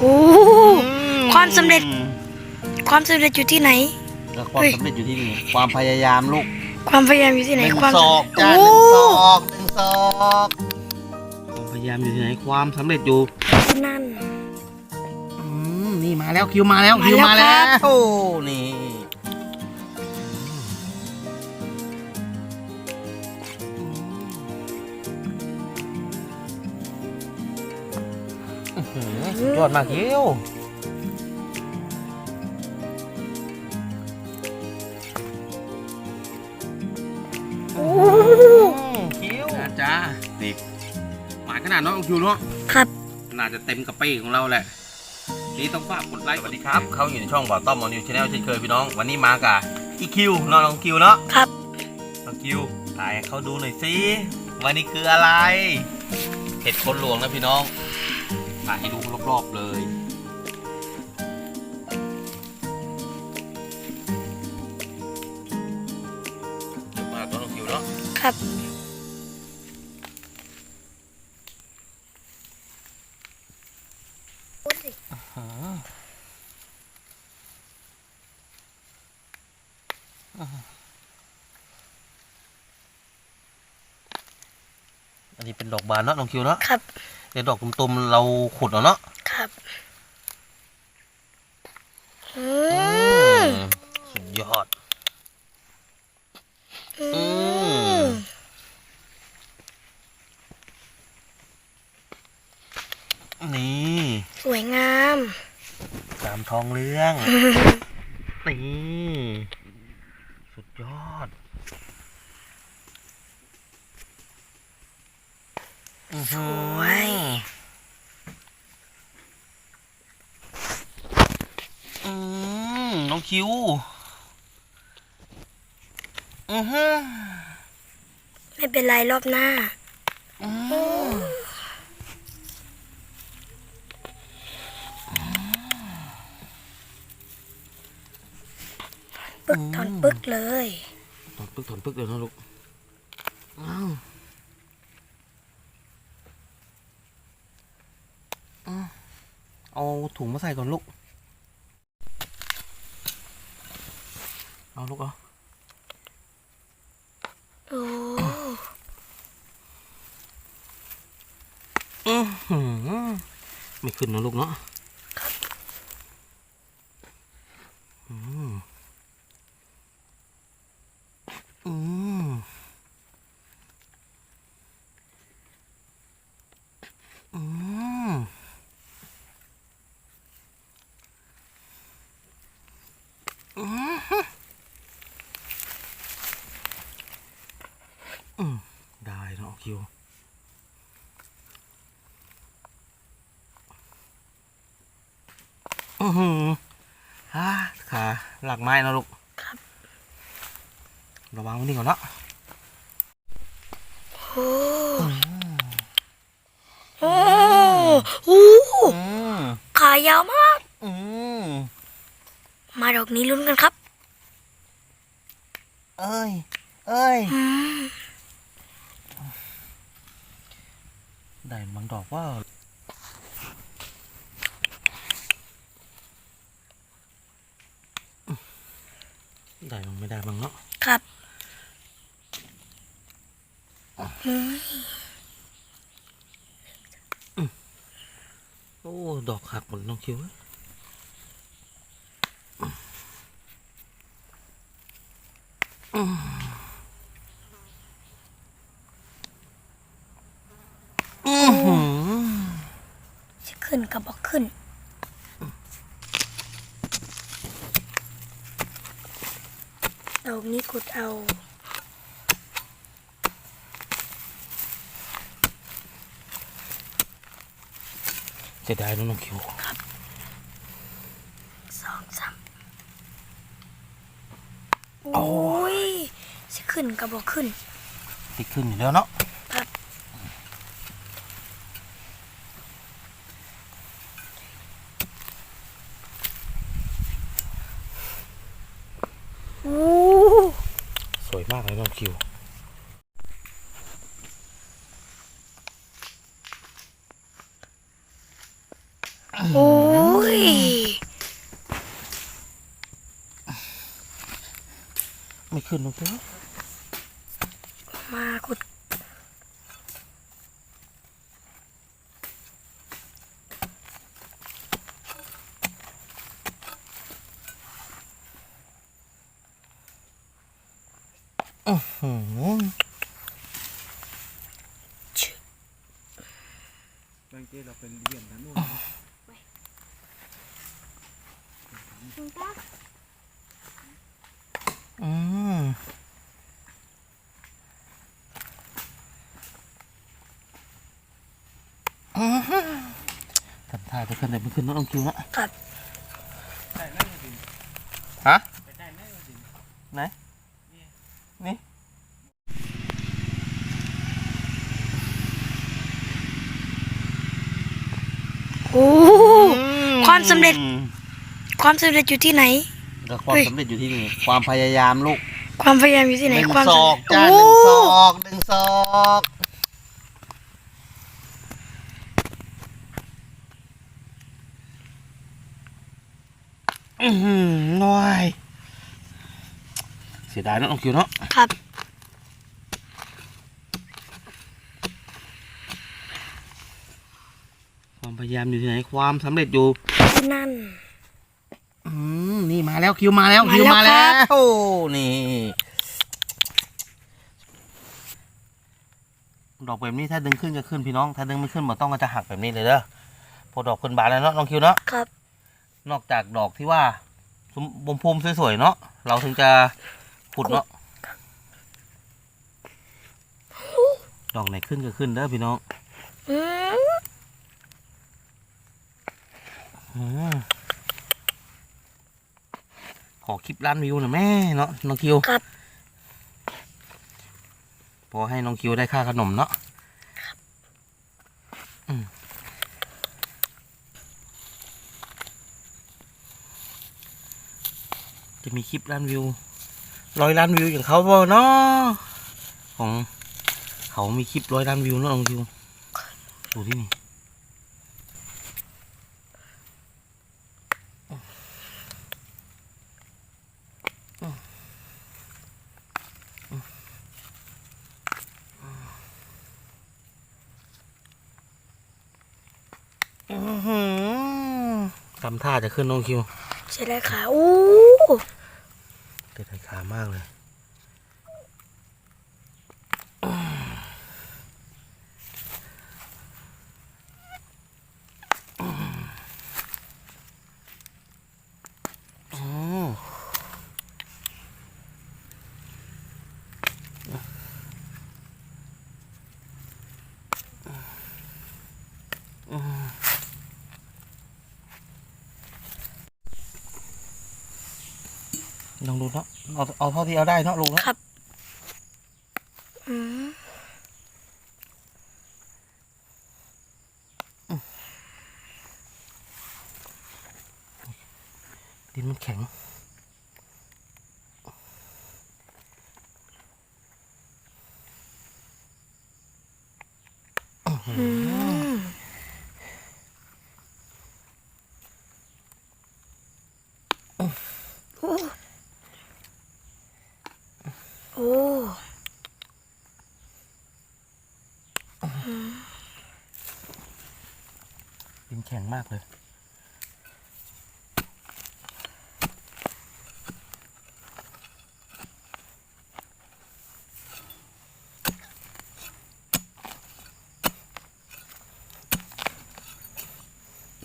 โอ้ความสำเร็จ ความสำเร็จอยู่ที่ไหน แล้วความเฮ้ยสำเร็จอยู่ที่นี่ ความพยายามลูกความพยายามอยู่ที่ไหน หนึ่งความศอกจ้าหโอ้นึ่งศอกหนึ่งศอกความพยายามอยู่ที่ไหน ความสำเร็จอยู่ ที่นั่น อืมนี่มาแล้วคิวมาแล้วมาคิวมาแล้แล้วครับวนี่ ยอดมากคิวโอ้คิวนะจ้านี่หมายขนาดน้องคิวเนาะครับ น่าจะเต็มกระเป้ของเราแหละนี่ต้องฝากกดไลค์สวัสดีครับ เขาอยู่ในช่องบ่อต้อมมอนิวชาแนลเช่นเคยพี่น้อง วันนี้มากับอีคิวน้องน้องคิวเนาะครับน้องคิวถ่ายให้เขาดูหน่อยสิวันนี้คืออะไรเห็ดคนหลวงนะพี่น้องถ่ายให้ดู รอบ ๆ เลย เยอะมากน้องคิวเนาะครับอันนี้เป็นดอกบานเนาะน้องคิวเนาะครับ เดี๋ยวดอกตุ่มๆเราขุดเอาเนาะ ครับอืม สุดยอด อื อื ม ม นี่ สวยงาม ตามทองเรื่อง นี่ สุด ยอด สวย อืม น้องคิว อือฮึไม่เป็นไรรอบหน้า อืม ปึกถอนปึกเลยถอนปึกถอนปึกเดี๋ยวนะลูกอ้าวอ้าวเอาถุงมาใส่ก่อนลูก เอาลูกเอาโอ้อื้อหือไม่ขึ้นนะลูกเนาะอืมอืมอืมอืมอืม ได้เนาะคิวอือหือฮ่าขาหลักไม้นะลูก ครับ ระวังไว้นี่ก่อนเนาะโอ้โอ้โหอืมขายาวมาก อืมมาดอกนี้ลุ้นกันครับ เอ้ย เอ้ย อืม ได้บางดอกว่าได้บางไม่ได้บางเนาะ ครับอืมโอ้ ดอกหักหมดน้องคิวเอ้ยอืมอื้อหือ จะขึ้นกับบอกขึ้น ดอกนี้ขุด เอา เสียดายเนอะน้องคิวสองสามโอ้ยจะขึ้นกับบอกขึ้น ติดขึ้นอยู่แล้วเนาะ ครับ โอ้ สวยมากเลยน้องคิว โอ้ยไม่ขึ้นน้องคิวมาขุด อืม บางทีเราเป็นเรียนนะนู่น อืมอืม ทำท่าจะขึ้นแต่ไม่ขึ้นน้องคิวนะครับได้ไหมมาดินฮะไปได้ไหมมาดินไหนนี่โอ้ความสำเร็จ ความสำเร็จอยู่ที่ไหนแล้วความเฮ้ยสำเร็จอยู่ที่นี่ความพยายามลูก ความพยายามอยู่ที่ไหนหนึ่งความศสำอเร็กจจ้าโอ้หนึ่งศอกหนึ่งศอก อือหือน้อยเสียดายเนอะน้องคิวเนาะครับความพยายามอยู่ที่ไหนความสำเร็จอยู่ที่นั่น อืมนี่มาแล้วคิวมาแล้วมาคิวมาแล้แล้วครับวนี่ดอกแบบนี้ถ้าดึงขึ้นก็ขึ้นพี่น้อง ถ้าดึงไม่ขึ้นหมดต้องก็จะหักแบบนี้เลยเด้อพอดอกขึ้นบานแล้วเนาะน้องคิวเนาะ ครับ นอกจากดอกที่ว่าสมบมพูมสวยๆเนาะเราถึงจะขุดเนาะดอกไหนขึ้นก็ขึ้นเด้อพี่น้องอืมอืมขอคลิปล้านวิวหน่อยแม่เนาะน้องคิวครับพอให้น้องคิวได้ค่าขนมเนาะ จะมีคลิปล้านวิวร้อยล้านวิวอย่างเขาบ่เนาะของเขามีคลิปร้อยล้านวิวเนาะน้องคิวดูที่นี่ทำท่าจะขึ้นน้องคิวเสียดายขาอู้ามากเลยอืม ลองดูเนาะเอาเอาเท่าที่เอาได้เนาะลุงเนาะครับอืมดินมันแข็งอืม โอ้โอ้ดินแข็งมากเลย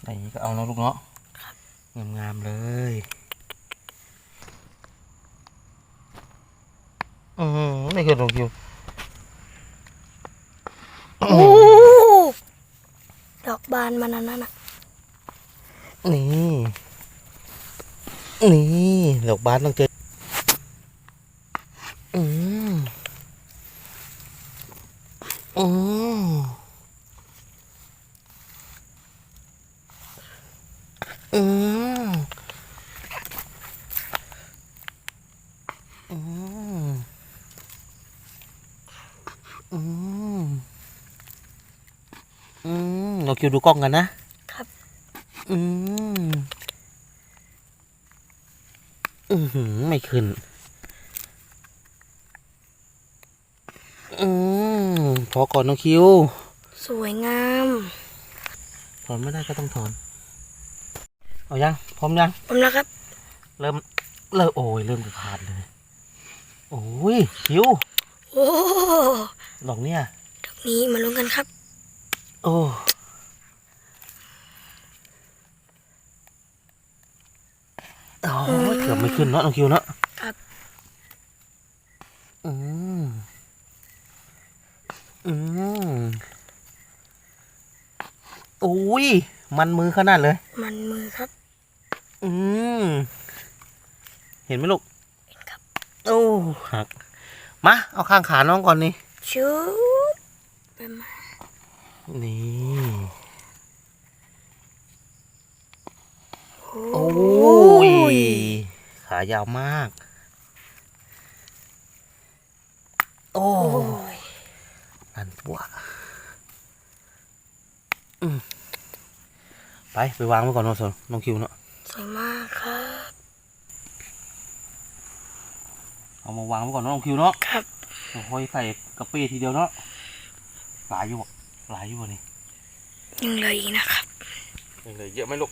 อย่างนี้ก็เอาเนาะลูกเนาะงามๆเลย อื มไม่เคยลงคิวโอ้ดอกบานมันอันนั้นน่ะนี่ นี่ ดอกบานต้องเจออืมอืมอืมอืมอืิวดูกล้องกันนะครับ อืมอือหือไม่ขึ้น อืมพอก่อนน้องคิว สวยงาม ถอนไม่ได้ก็ต้องถอน เอายัง พร้อมยังผมแล้วครับ เริ่ม เริ่มโอ้ยเริ่มจะขาดเลย โอ้ยคิว โอ้ดอกเนี่ย ดอกนี้มาลุ้นกันครับ โอ้โอ้ยเกือบ ไม่ขึ้นเนาะน้องคิวเนาะครับอืมอืมโอ้ยมันมือขนาดเลย มันมือครับ อืมเห็นไหมลูกเห็นครับโอ้หักมาเอาข้างขาน้องก่อนนี่ชุบไปมานี่โอ้โอ้ยขายาวมาก โอ้โอ้ยนั่นปวอืมไป ไปวางไว้ก่อนน้องสนน้องคิวเนาะสวยมากครับ เอามาวางไว้ก่อนเนาะน้องคิวเนาะครับโอ้ยใส่กระเปี้ทีเดียวเนาะหลายอยู่บ่หลายอยู่บ่นี่ยังเหลยอีกนะครับยังเหลยเยอะไหมลูก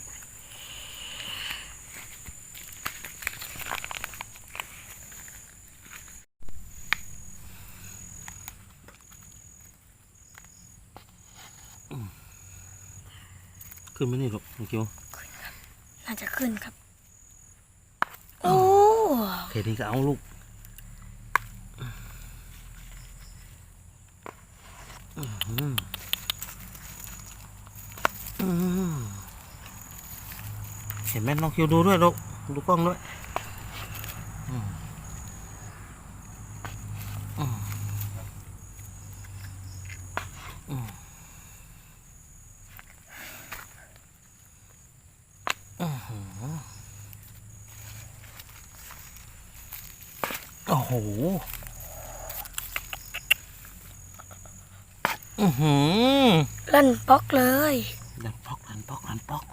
ขึ้นไหมนี่ลูกน้องคิวน่าจะขึ้นครับ โอ้เทนี้ก็เอาลูกอื้อหืออื้อหือเห็นไหมน้องคิวดูด้วยลูกดูกล้องด้วยอืมอืมอืมอื้อหือโอ้โห อือหือ ลั่น ป๊อกเลยดันปอกดันปอกดันปอก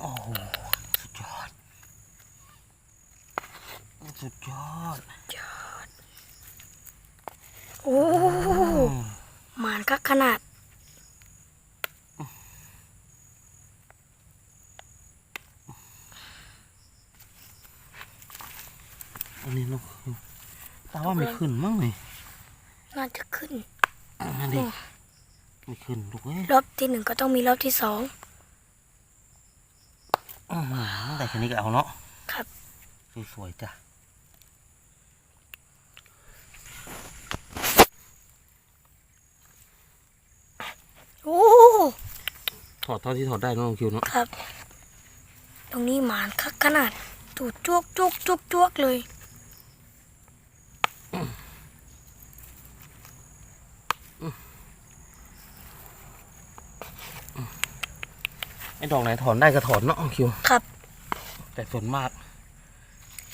โอ้โหสุดยอด สุดยอดโอ้หมานก็ขนาดอันนี้ลูกตาว่าไม่ขึ้นมั้งนี่น่าจะขึ้น อันนี้ไม่ขึ้นลูกเอ้ยรอบที่หนึ่งก็ต้องมีรอบที่สองอื้อหือแต่แค่นี้ก็เอาเนาะครับ สวยๆจ้ะโอ้ถอดเท่าที่ถอดได้เนอะน้องคิวเนาะครับ ตรงนี้หมานคักขนาดตูดจวกจวกจวกจวกเลย ดอกไหนถอนได้ก็ถอนเนาะน้องคิวครับ แต่ส่วนมาก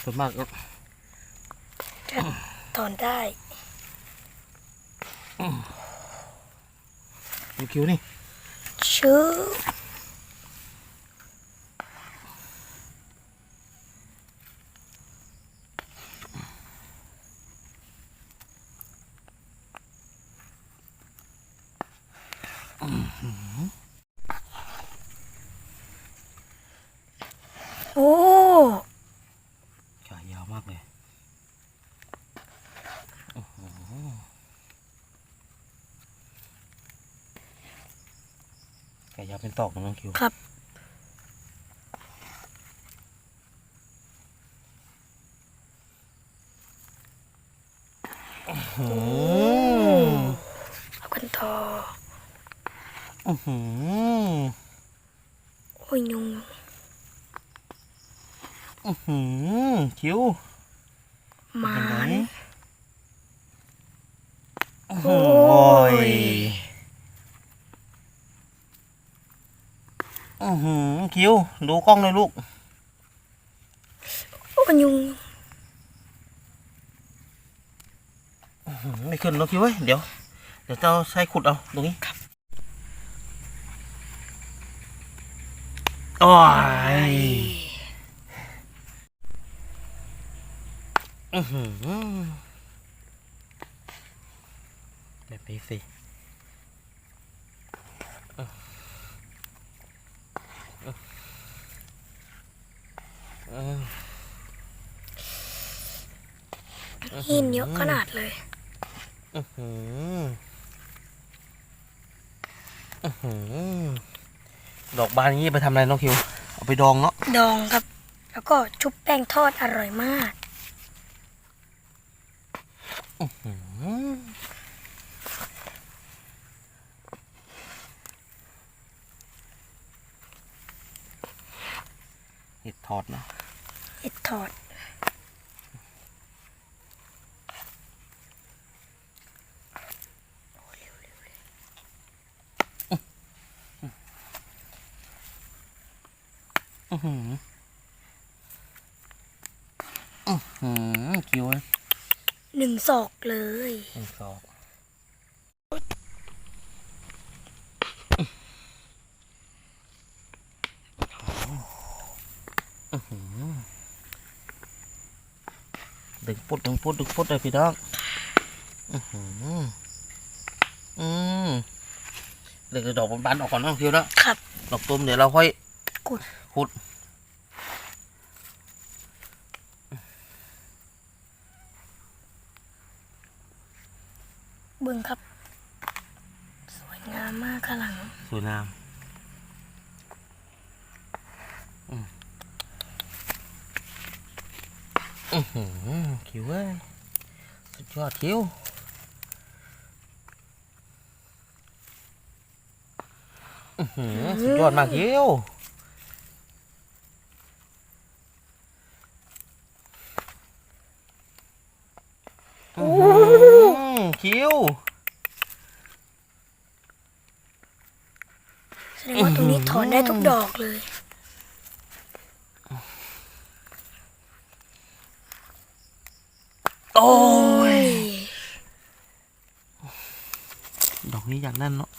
ส่วนมากก็จะถอนได้น้องคิวนี่ชื่อโอ้ ขายาวมากเลยโอ้โหขา ยาวเป็นตอกนะน้องคิวครับอืมเอากันต่ออื้อหือโอ้ยยุงอื้อหือคิวหมาเป็นไงนโอ้โหโอ้ย อื้อหือคิวดูกล้องเลยลูกโอ้ยยุงอื้อหือไม่ขึ้นแล้วคิวเว้ยเดี๋ยว เดี๋ยวจะเอาใช้ขุดเอาตรงนี้โอ้ยอื้อหือแบบนี้สิเออ หินเยอะขนาดเลยอื้อหืออื้อหือดอกบานอย่างนี้ไปทำอะไรน้องคิว เอาไปดองเนาะ ดองครับ แล้วก็ชุบแป้งทอดอร่อยมากเห็ดทอดเนาะเห็ดทอดอื้อหืออื้อหือคิวหนึ่งศอกเลยหนึ่งสองอื้อหือ ดึงปุดดึงปุดดึงปุดเลยพี่น้องอือหืออืมเดี๋ยวดอกบานๆออกก่อนน้องคิวเนาะครับ ดอกตุ้มเดี๋ยวเราค่อยกุด ขุด เบึงครับ สวยงามมากข้างหลัง สวยงามอืมอื้อหือคิวเอ้ยสุดยอด คิวอื้อหือสุดยอดมากคิวอื้อหือคิวแสดงว่าตรงนี้ถอนได้ทุกดอกเลยโอ้ โอ้ ย ย ดอก นี้อยากนั่นเนาะ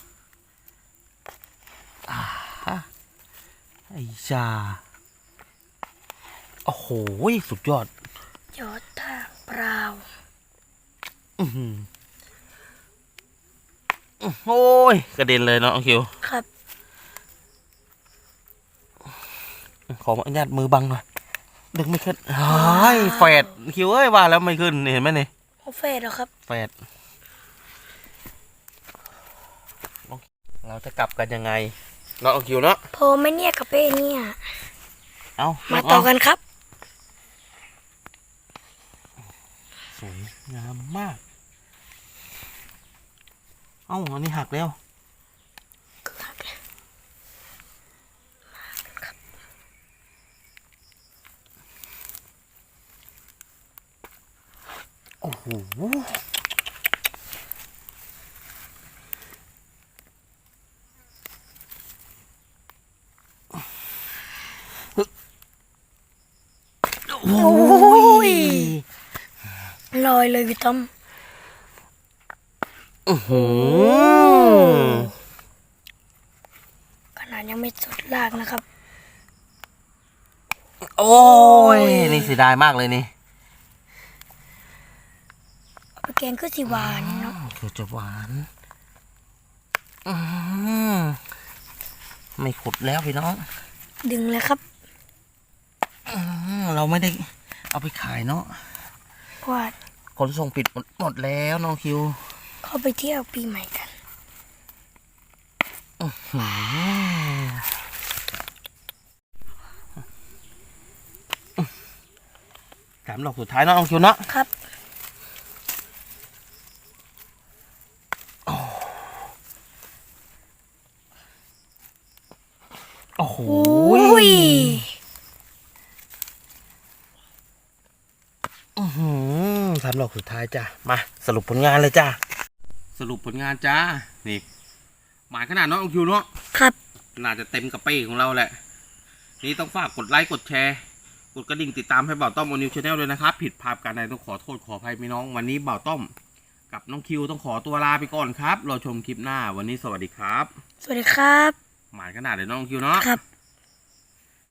อ่าฮะไอ้ชาโอ้โห สุดยอด ยอดทางเปล่าอือหืออื้อโอ้ย กระเด็นเลยเนาะน้องคิว ครับ ขออนุญาตมือบังหน่อย ดึงไม่ขึ้นเฮ้ยแฝดคิวเอ้ยว่าแล้วไม่ขึ้นนี่เห็นไหมนี่โอเฟสเหรอครับแฝด เราจะกลับกันยังไงเนาะน้องคิวเนาะพอไหม่เนี่ยกับเป้เนี่ย เอามามาต่อกันครับ สวยงามมาก เอ้าอันนี้หักแล้ว โอ้โห โอ้ย ลอย เลยพี่ต้อมโอ้โหขนาดยังไม่สุดลากนะครับ โอ้ย นี่เสียดายมากเลยนี่เอาไปแกงคือสีหวานเนาะคือจะหวานอืมไม่ขุดแล้วพี่น้อง ดึงเลยครับอืมเราไม่ได้เอาไปขายเนาะกวาด ขนส่งปิดหมดหมดแล้วน้องคิว เข้าไปเที่ยวปีใหม่กันหืมสามดอกสุดท้ายเนาะน้องคิวเนาะ ครับ โอ้โห โอ้ย อื้อหือสามดอกสุดท้ายจ้ะมาสรุปผลงานเลยจ้ะสรุปผลงานจ้านี่หมายขนาดเนาะน้องคิวเนาะครับ น่าจะเต็มกระเป้ของเราแหละ นี่ต้องฝากกดไลค์กดแชร์ กดกระดิ่งติดตามให้บ่าวต้อมโอนิวชาแนลด้วยนะครับ ผิดพลาดการใดต้องขอโทษขออภัยพี่น้อง วันนี้บ่าวต้อมกับน้องคิวต้องขอตัวลาไปก่อนครับรอชมคลิปหน้าวันนี้สวัสดีครับ สวัสดีครับ หมายขนาดเลยน้องคิวเนาะครับ